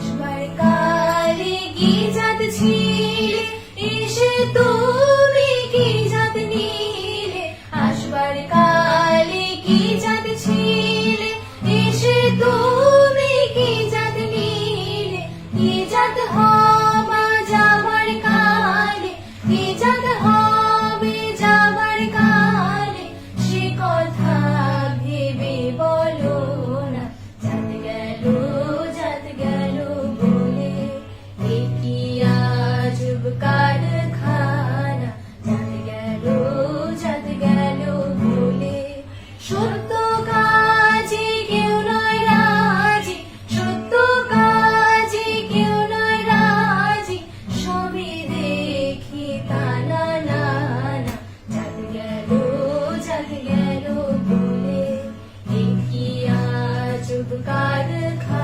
আসবার কালে কি জাত ছিলে? এসে তুমি কি জাত নিলে? আসবার কালে কি জাত ছিলে? এসে তুমি কি জাত নিলে? like.